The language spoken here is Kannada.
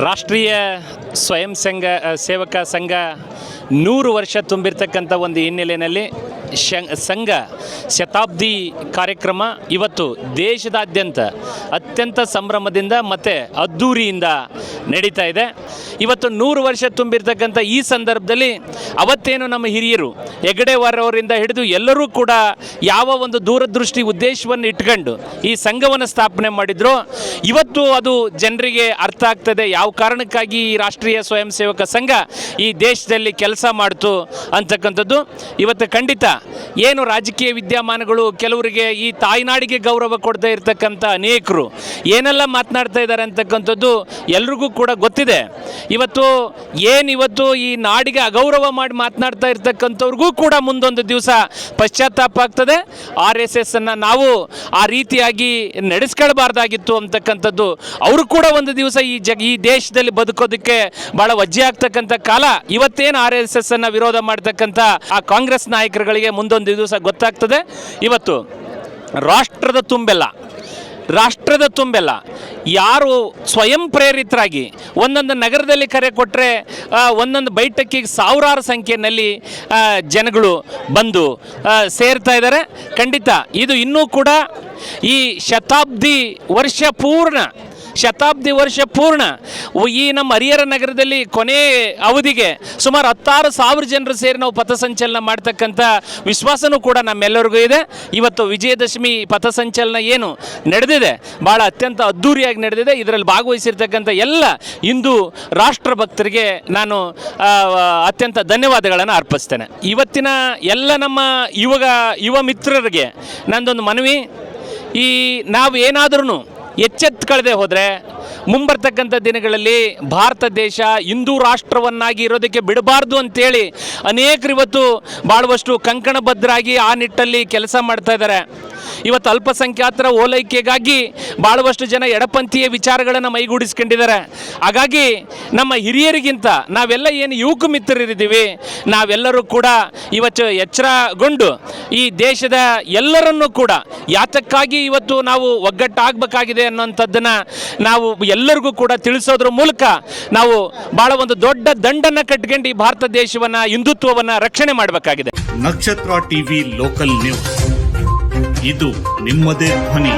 ರಾಷ್ಟ್ರೀಯ ಸ್ವಯಂ ಸಂಘ ಸೇವಕ ಸಂಘ ನೂರು ವರ್ಷ ತುಂಬಿರ್ತಕ್ಕಂಥ ಒಂದು ಹಿನ್ನೆಲೆಯಲ್ಲಿ ಸಂಘ ಶತಾಬ್ದಿ ಕಾರ್ಯಕ್ರಮ ಇವತ್ತು ದೇಶದಾದ್ಯಂತ ಅತ್ಯಂತ ಸಂಭ್ರಮದಿಂದ ಮತ್ತು ಅದ್ಧೂರಿಯಿಂದ ನಡೀತಾ ಇದೆ. ಇವತ್ತು ನೂರು ವರ್ಷ ತುಂಬಿರ್ತಕ್ಕಂಥ ಈ ಸಂದರ್ಭದಲ್ಲಿ ಅವತ್ತೇನು ನಮ್ಮ ಹಿರಿಯರು ಹೆಗಡೆವಾರವರಿಂದ ಹಿಡಿದು ಎಲ್ಲರೂ ಕೂಡ ಯಾವ ಒಂದು ದೂರದೃಷ್ಟಿ ಉದ್ದೇಶವನ್ನು ಇಟ್ಕೊಂಡು ಈ ಸಂಘವನ್ನು ಸ್ಥಾಪನೆ ಮಾಡಿದ್ರು. ಇವತ್ತು ಅದು ಜನರಿಗೆ ಅರ್ಥ ಆಗ್ತದೆ ಯಾವ ಕಾರಣಕ್ಕಾಗಿ ಈ ರಾಷ್ಟ್ರೀಯ ಸ್ವಯಂ ಸೇವಕ ಸಂಘ ಈ ದೇಶದಲ್ಲಿ ಕೆಲಸ ಮಾಡ್ತು ಅಂತಕ್ಕಂಥದ್ದು. ಇವತ್ತು ಖಂಡಿತ ಏನು ರಾಜಕೀಯ ವಿದ್ಯಮಾನಗಳು ಕೆಲವರಿಗೆ ಈ ತಾಯ್ನಾಡಿಗೆ ಗೌರವ ಕೊಡ್ತಾ ಇರತಕ್ಕಂಥ ಅನೇಕರು ಏನೆಲ್ಲ ಮಾತನಾಡ್ತಾ ಇದ್ದಾರೆ ಅಂತಕ್ಕಂಥದ್ದು ಎಲ್ರಿಗೂ ಕೂಡ ಗೊತ್ತಿದೆ. ಇವತ್ತು ಏನು ಇವತ್ತು ಈ ನಾಡಿಗೆ ಅಗೌರವ ಮಾಡಿ ಮಾತನಾಡ್ತಾ ಇರ್ತಕ್ಕಂಥವ್ರಿಗೂ ಕೂಡ ಮುಂದೊಂದು ದಿವಸ ಪಶ್ಚಾತ್ತಾಪ ಆಗ್ತದೆ. ಆರ್ ಎಸ್ ಎಸ್ ಅನ್ನು ನಾವು ಆ ರೀತಿಯಾಗಿ ನಡೆಸ್ಕೊಳ್ಬಾರ್ದಾಗಿತ್ತು ಅಂತಕ್ಕಂಥದ್ದು. ಅವರು ಕೂಡ ಒಂದು ದಿವಸ ಈ ಜಗ ಈ ದೇಶದಲ್ಲಿ ಬದುಕೋದಕ್ಕೆ ಭಾಳ ವಜ್ಜೆ ಆಗ್ತಕ್ಕಂಥ ಕಾಲ. ಇವತ್ತೇನು ಆರ್ ಎಸ್ ಎಸ್ ಅನ್ನು ವಿರೋಧ ಮಾಡ್ತಕ್ಕಂಥ ಆ ಕಾಂಗ್ರೆಸ್ ನಾಯಕರುಗಳಿಗೆ ಮುಂದೊಂದು ದಿವಸ ಗೊತ್ತಾಗ್ತದೆ. ಇವತ್ತು ರಾಷ್ಟ್ರದ ತುಂಬೆಲ್ಲ ರಾಷ್ಟ್ರದ ತುಂಬೆಲ್ಲ. ಯಾರು ಸ್ವಯಂ ಪ್ರೇರಿತರಾಗಿ ಒಂದೊಂದು ನಗರದಲ್ಲಿ ಕರೆ ಕೊಟ್ಟರೆ ಒಂದೊಂದು ಬೈಠಕ್ಕಿಗೆ ಸಾವಿರಾರು ಸಂಖ್ಯೆಯಲ್ಲಿ ಜನಗಳು ಬಂದು ಸೇರ್ತಾ ಇದ್ದಾರೆ. ಖಂಡಿತ ಇದು ಇನ್ನೂ ಕೂಡ ಈ ಶತಾಬ್ದಿ ವರ್ಷ ಪೂರ್ಣ ಶತಾಬ್ದಿ ವರ್ಷ ಪೂರ್ಣ. ಈ ನಮ್ಮ ಹರಿಹರ ನಗರದಲ್ಲಿ ಕೊನೆ ಅವಧಿಗೆ ಸುಮಾರು ಹತ್ತಾರು ಸಾವಿರ ಜನರು ಸೇರಿ ನಾವು ಪಥಸಂಚಲನ ಮಾಡ್ತಕ್ಕಂಥ ವಿಶ್ವಾಸನೂ ಕೂಡ ನಮ್ಮೆಲ್ಲರಿಗೂ ಇದೆ. ಇವತ್ತು ವಿಜಯದಶಮಿ ಪಥಸಂಚಲನ ಏನು ನಡೆದಿದೆ ಭಾಳ ಅತ್ಯಂತ ಅದ್ಧೂರಿಯಾಗಿ ನಡೆದಿದೆ. ಇದರಲ್ಲಿ ಭಾಗವಹಿಸಿರ್ತಕ್ಕಂಥ ಎಲ್ಲ ಹಿಂದೂ ರಾಷ್ಟ್ರ ಭಕ್ತರಿಗೆ ನಾನು ಅತ್ಯಂತ ಧನ್ಯವಾದಗಳನ್ನು ಅರ್ಪಿಸ್ತೇನೆ. ಇವತ್ತಿನ ಎಲ್ಲ ನಮ್ಮ ಯುವಗ, ಯುವ ಮಿತ್ರರಿಗೆ ನಂದೊಂದು ಮನವಿ. ಈ ನಾವು ಏನಾದ್ರೂ ಎಚ್ಚೆತ್ಕೊಳ್ಳದೆ ಹೋದರೆ ಮುಂಬರ್ತಕ್ಕಂಥ ದಿನಗಳಲ್ಲಿ ಭಾರತ ದೇಶ ಹಿಂದೂ ರಾಷ್ಟ್ರವನ್ನಾಗಿ ಇರೋದಕ್ಕೆ ಬಿಡಬಾರ್ದು ಅಂತೇಳಿ ಅನೇಕರು ಇವತ್ತು ಭಾಳವಷ್ಟು ಕಂಕಣಬದ್ಧರಾಗಿ ಆ ನಿಟ್ಟಲ್ಲಿ ಕೆಲಸ ಮಾಡ್ತಾ ಇದ್ದಾರೆ. ಇವತ್ತು ಅಲ್ಪಸಂಖ್ಯಾತರ ಓಲೈಕೆಗಾಗಿ ಭಾಳವಷ್ಟು ಜನ ಎಡಪಂಥೀಯ ವಿಚಾರಗಳನ್ನು ಮೈಗೂಡಿಸ್ಕೊಂಡಿದ್ದಾರೆ. ಹಾಗಾಗಿ ನಮ್ಮ ಹಿರಿಯರಿಗಿಂತ ನಾವೆಲ್ಲ ಏನು ಯುವಕ ಮಿತ್ರರಿದ್ದೀವಿ, ನಾವೆಲ್ಲರೂ ಕೂಡ ಇವತ್ತು ಎಚ್ಚರಗೊಂಡು ಈ ದೇಶದ ಎಲ್ಲರನ್ನೂ ಕೂಡ ಯಾತಕ್ಕಾಗಿ ಇವತ್ತು ನಾವು ಒಗ್ಗಟ್ಟಾಗಬೇಕಾಗಿದೆ ಅನ್ನೋಂಥದ್ದನ್ನು ನಾವು ಎಲ್ಲರಿಗೂ ಕೂಡ ತಿಳಿಸೋದ್ರ ಮೂಲಕ ನಾವು ಬಹಳ ಒಂದು ದೊಡ್ಡ ದಂಡನ್ನು ಕಟ್ಕೊಂಡು ಈ ಭಾರತ ದೇಶವನ್ನ, ಹಿಂದುತ್ವವನ್ನ ರಕ್ಷಣೆ ಮಾಡಬೇಕಾಗಿದೆ. ನಕ್ಷತ್ರ ಟಿವಿ ಲೋಕಲ್ ನ್ಯೂಸ್. ಇದು ನಿಮ್ಮದೇ ಧ್ವನಿ.